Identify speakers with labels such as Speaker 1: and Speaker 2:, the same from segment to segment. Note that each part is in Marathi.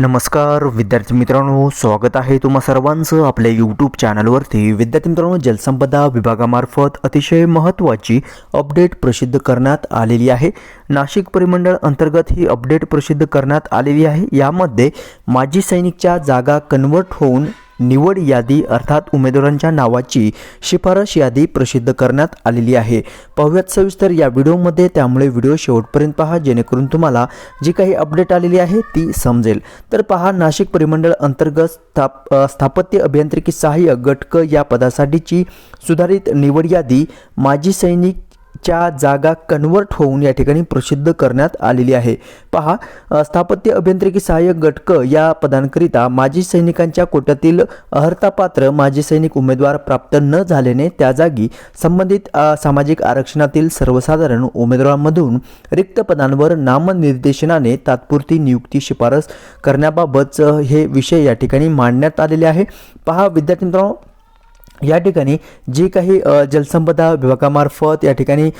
Speaker 1: नमस्कार विद्यार्थी मित्रांनो स्वागत आहे तुम्हा सर्वांचं आपल्या यूट्यूब चॅनलवरती विद्यार्थी मित्रांनो जलसंपदा विभागामार्फत अतिशय महत्त्वाची अपडेट प्रसिद्ध करण्यात आलेली आहे. नाशिक परिमंडळ अंतर्गत ही अपडेट प्रसिद्ध करण्यात आलेली आहे. यामध्ये माजी सैनिकच्या जागा कन्वर्ट होऊन निवड यादी अर्थात उमेदवारांच्या नावाची शिफारस यादी प्रसिद्ध करण्यात आलेली आहे. पाहूयात सविस्तर या व्हिडिओमध्ये. त्यामुळे व्हिडिओ शेवटपर्यंत पहा जेणेकरून तुम्हाला जी काही अपडेट आलेली आहे ती समजेल. तर पहा नाशिक परिमंडळ अंतर्गत स्थाप स्थापत्य अभियांत्रिकी सहाय्यक गटक या पदासाठीची सुधारित निवड यादी माजी सैनिक च्या जागा कन्वर्ट होऊन या ठिकाणी प्रसिद्ध करण्यात आलेली आहे. पहा स्थापत्य अभियांत्रिकी सहाय्यक गटक या पदांकरिता माजी सैनिकांच्या कोट्यातील अर्हतापात्र माजी सैनिक उमेदवार प्राप्त न झाल्याने त्या जागी संबंधित सामाजिक आरक्षणातील सर्वसाधारण उमेदवारांमधून रिक्त पदांवर नामनिर्देशनाने तात्पुरती नियुक्ती शिफारस करण्याबाबतचं हे विषय या ठिकाणी मांडण्यात आलेले आहे. पहा विद्यार्थी मित्रांनो या ठिकाणी जी काही जलसंपदा विभागामार्फत या ठिकाणी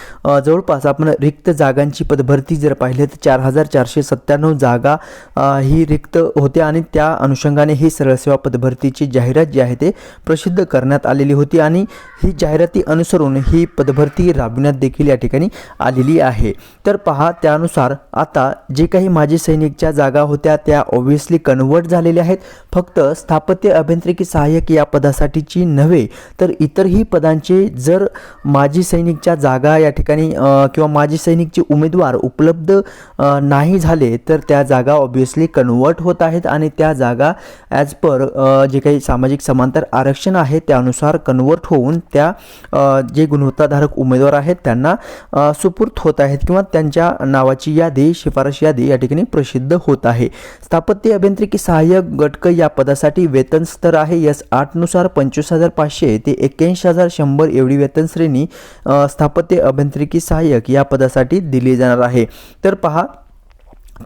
Speaker 1: जवळपास आपण रिक्त जागांची पदभरती जर पाहिले तर चार हजार चारशे सत्त्याण्णव जागा ही रिक्त होत्या आणि त्या अनुषंगाने ही सरळ सेवा पदभरतीची जाहिरात जी आहे ते प्रसिद्ध करण्यात आलेली होती आणि ही जाहिराती अनुसरून ही पदभरती राबविण्यात देखील या ठिकाणी आलेली आहे. तर पहा त्यानुसार आता जे काही माजी सैनिकच्या जागा होत्या त्या ऑब्व्हियसली कन्वर्ट झालेल्या आहेत. फक्त स्थापत्य अभियांत्रिकी सहाय्यक या पदासाठीची नव्हे तर इतरही पदांचे जर माजी सैनिकच्या जागा या ठिकाणी किंवा माजी सैनिकचे उमेदवार उपलब्ध नाही झाले तर त्या जागा ऑब्वियसली कन्वर्ट होत आहेत आणि त्या जागा ॲज पर जे काही सामाजिक समांतर आरक्षण आहे त्यानुसार कन्वर्ट होऊन त्या जे गुणवत्ताधारक उमेदवार आहेत त्यांना सुपूर्त होत आहेत किंवा त्यांच्या नावाची यादी शिफारस यादी या ठिकाणी प्रसिद्ध होत आहे. स्थापत्य अभियांत्रिकी सहाय्यक गटक या पदासाठी वेतन स्तर आहे. यस आठनुसार पंचवीस हजार पाचशे ते एक्क्याऐंशी हजार शंभर एवढी वेतन श्रेणी स्थापत्य अभियांत्रिकी सहाय्यक या पदासाठी दिली जाणार आहे. तर पहा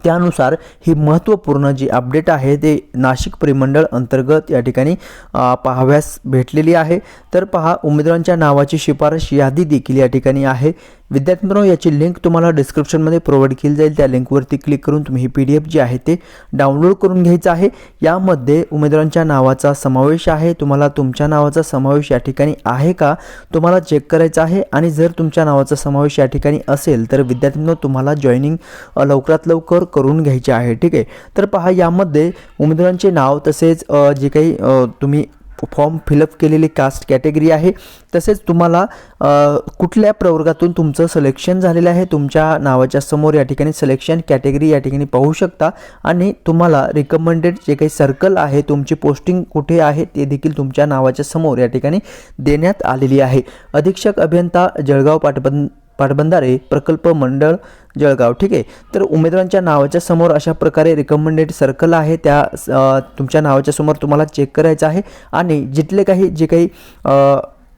Speaker 1: त्यानुसार ही महत्त्वपूर्ण जी अपडेट आहे ते नाशिक परिमंडळ अंतर्गत या ठिकाणी पाहाव्यास भेटलेली आहे. तर पहा उमेदवारांच्या नावाची शिफारस यादी देखील या ठिकाणी आहे. विद्यार्थी मित्रांनो याची लिंक तुम्हाला डिस्क्रिप्शनमध्ये प्रोव्हाइड केली जाईल. त्या लिंकवरती क्लिक करून तुम्ही ही पी डी एफ जी आहे ते डाउनलोड करून घ्यायचं आहे. यामध्ये उमेदवारांच्या नावाचा समावेश आहे. तुम्हाला तुमच्या नावाचा समावेश या ठिकाणी आहे का? तुम्हाला चेक करायचा आहे. आणि जर तुमच्या नावाचा समावेश या ठिकाणी असेल तर विद्यार्थ्यांनो तुम्हाला जॉईनिंग लवकरात लवकर करून घ्यायचे आहे. ठीक आहे? तर पहा यामध्ये उमेदवारांचे नाव तसेच जे काही तुम्ही फॉर्म फिलअप केलेली कास्ट कॅटेगरी आहे. तसेच तुम्हाला कुठल्या प्रवर्गातून तुमचं सिलेक्शन झालेलं आहे तुमच्या नावाच्या समोर या ठिकाणी सिलेक्शन कॅटेगरी या ठिकाणी पाहू शकता. आणि तुम्हाला रिकमेंडेड जे काही सर्कल आहे तुमची पोस्टिंग कुठे आहे ते देखील तुमच्या नावाच्या समोर या ठिकाणी देण्यात आलेली आहे. अधीक्षक अभियंता जळगाव पाटबंद पाटबंधारे प्रकल्प मंडळ जळगाव ठीक आहे? तर उमेदवारांच्या नावाच्या समोर अशा प्रकारे रिकमेंडेड सर्कल आहे. त्या तुमच्या नावाच्या समोर तुम्हाला चेक करायचं आहे. आणि जिथले काही जे काही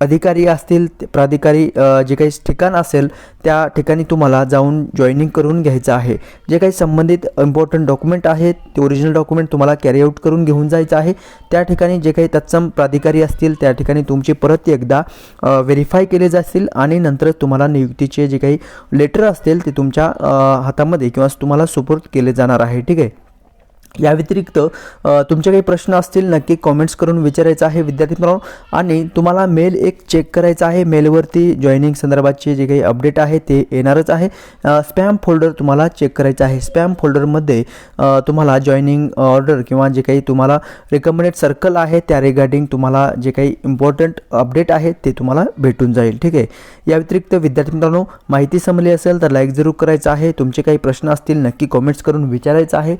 Speaker 1: अधिकारी असतील ते प्राधिकारी जे काही ठिकाण असेल त्या ठिकाणी तुम्हाला जाऊन जॉईनिंग करून घ्यायचं आहे. जे काही संबंधित इम्पॉर्टंट डॉक्युमेंट आहेत ते ओरिजिनल डॉक्युमेंट तुम्हाला कॅरी आऊट करून घेऊन जायचं आहे. त्या ठिकाणी जे काही तत्सम प्राधिकारी असतील त्या ठिकाणी तुमची परत एकदा व्हेरीफाय केले जातील आणि नंतर तुम्हाला नियुक्तीचे जे काही लेटर असतील ते तुमच्या हातामध्ये किंवा तुम्हाला सुपूर्द केले जाणार आहे. ठीक आहे? या व्यतिरिक्त तुमचे काही प्रश्न असतील नक्की कॉमेंट्स करून विचारायचं आहे विद्यार्थी मित्रांनो आणि तुम्हाला मेल एक चेक करायचा आहे. मेलवरती जॉईनिंग संदर्भातचे जे काही अपडेट आहे ते येणारच आहे. स्पॅम फोल्डर तुम्हाला चेक करायचं आहे. स्पॅम फोल्डरमध्ये तुम्हाला जॉईनिंग ऑर्डर किंवा जे काही तुम्हाला रिकमेंडेड सर्कल आहे त्या रिगार्डिंग तुम्हाला जे काही इम्पॉर्टंट अपडेट आहे ते तुम्हाला भेटून जाईल. ठीक आहे? या व्यतिरिक्त विद्यार्थी मित्रांनो माहिती समजली असेल तर लाईक जरूर करायचं आहे. तुमचे काही प्रश्न असतील नक्की कॉमेंट्स करून विचारायचं आहे.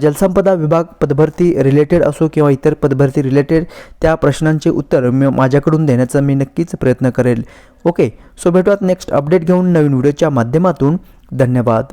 Speaker 1: जलसा जलसंपदा विभाग पदभरती रिलेटेड असो किंवा इतर पदभरती रिलेटेड त्या प्रश्नांचे उत्तर मी माझ्याकडून देण्याचा मी नक्कीच प्रयत्न करेल. ओके सो भेटूयात नेक्स्ट अपडेट घेऊन नवीन व्हिडिओच्या माध्यमातून. धन्यवाद.